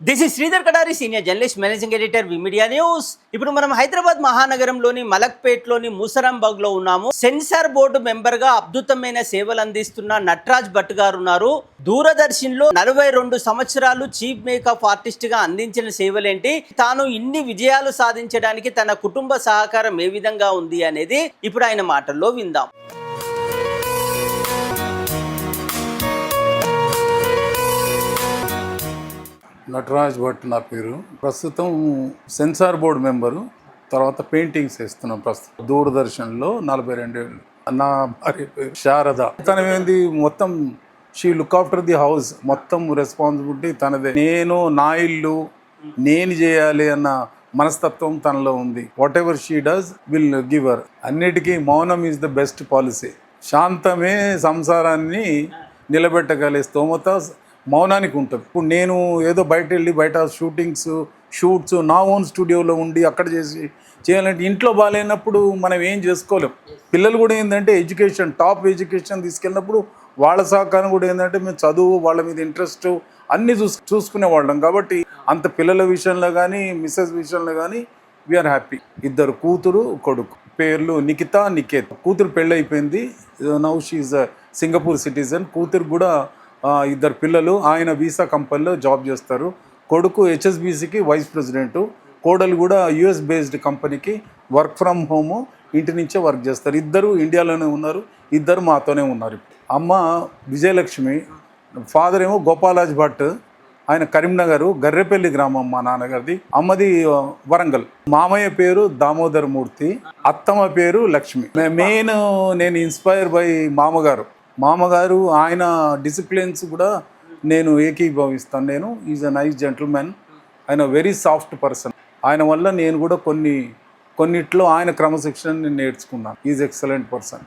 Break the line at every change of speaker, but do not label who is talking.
This is Sridhar Kadari senior journalist managing editor V media news ఇప్పుడు మనం హైదరాబాద్ మహానగరంలోని మలక్పేట్లోని మూసరాంబాగ్లో ఉన్నాము. Censor board మెంబర్గా అద్భుతమైన సేవలు అందిస్తున్న నట్రాజ్ భట్ గారు ఉన్నారు. దూరదర్శన్లో నలభై రెండు సంవత్సరాలు చీఫ్ మేకప్ ఆర్టిస్ట్గా అందించిన సేవలేంటి? తాను ఇన్ని విజయాలు సాధించడానికి తన కుటుంబ సహకారం ఏ విధంగా ఉంది అనేది ఇప్పుడు ఆయన మాటల్లో విందాం.
నటరాజ్ భట్ నా పేరు. ప్రస్తుతం సెన్సార్ బోర్డు మెంబరు. తర్వాత పెయింటింగ్స్ వేస్తున్నాం ప్రస్తుతం. దూరదర్శన్లో నలభై రెండు నా భార్య పేరు శారద తనమేంది మొత్తం she look after the house. మొత్తం రెస్పాన్సిబిలిటీ తనదే. నేను నా ఇల్లు నేను చేయాలి అన్న మనస్తత్వం తనలో ఉంది. Whatever she does will give her అన్నిటికీ మౌనం ఈజ్ ద బెస్ట్ పాలసీ శాంతమే సంసారాన్ని నిలబెట్టగలే స్తోమత మౌనానికి ఉంటుంది. ఇప్పుడు నేను ఏదో బయట వెళ్ళి బయట షూటింగ్స్ షూట్స్ నా ఓన్ స్టూడియోలో ఉండి అక్కడ చేసి చేయాలంటే ఇంట్లో బాగాలేనప్పుడు మనం ఏం చేసుకోలేం. పిల్లలు కూడా ఏంటంటే ఎడ్యుకేషన్ టాప్ ఎడ్యుకేషన్ తీసుకెళ్ళినప్పుడు వాళ్ళ సహకారం కూడా ఏంటంటే మేము చదువు వాళ్ళ మీద ఇంట్రెస్ట్ అన్నీ చూసు చూసుకునే వాళ్ళం. కాబట్టి అంత పిల్లల విషయంలో కానీ మిస్సెస్ విషయంలో కానీ వీఆర్ హ్యాపీ ఇద్దరు కూతురు కొడుకు. పేర్లు నిఖిత నికేత్ కూతురు పెళ్ళైపోయింది. నౌ షీఈ్ సింగపూర్ సిటిజన్ కూతురు కూడా ఇద్దరు పిల్లలు ఆయన వీసా కంపెనీలో జాబ్ చేస్తారు. కొడుకు హెచ్ఎస్బిసికి వైస్ ప్రెసిడెంటు. కోడలు కూడా యుఎస్ బేస్డ్ కంపెనీకి వర్క్ ఫ్రమ్ హోము ఇంటి నుంచే వర్క్ చేస్తారు. ఇద్దరు ఇండియాలోనే ఉన్నారు ఇద్దరు మాతోనే ఉన్నారు అమ్మ విజయలక్ష్మి ఫాదర్ ఏమో గోపాలాజ్ భట్ ఆయన కరీంనగర్ గర్రెపల్లి గ్రామం మా నాన్నగారిది. అమ్మది వరంగల్. మామయ్య పేరు దామోదర్ మూర్తి అత్తమ్మ పేరు లక్ష్మి. మెయిన్ నేను ఇన్స్పైర్ బై మామగారు. మామగారు ఆయన డిసిప్లిన్స్ కూడా నేను ఏకీభవిస్తాను. నేను ఈజ్ అ నైస్ జెంటిల్మెన్ ఆయన వెరీ సాఫ్ట్ పర్సన్. ఆయన వల్ల నేను కూడా కొన్ని కొన్నిట్లో ఆయన క్రమశిక్షణ నేను నేర్చుకున్నాను. Is excellent person.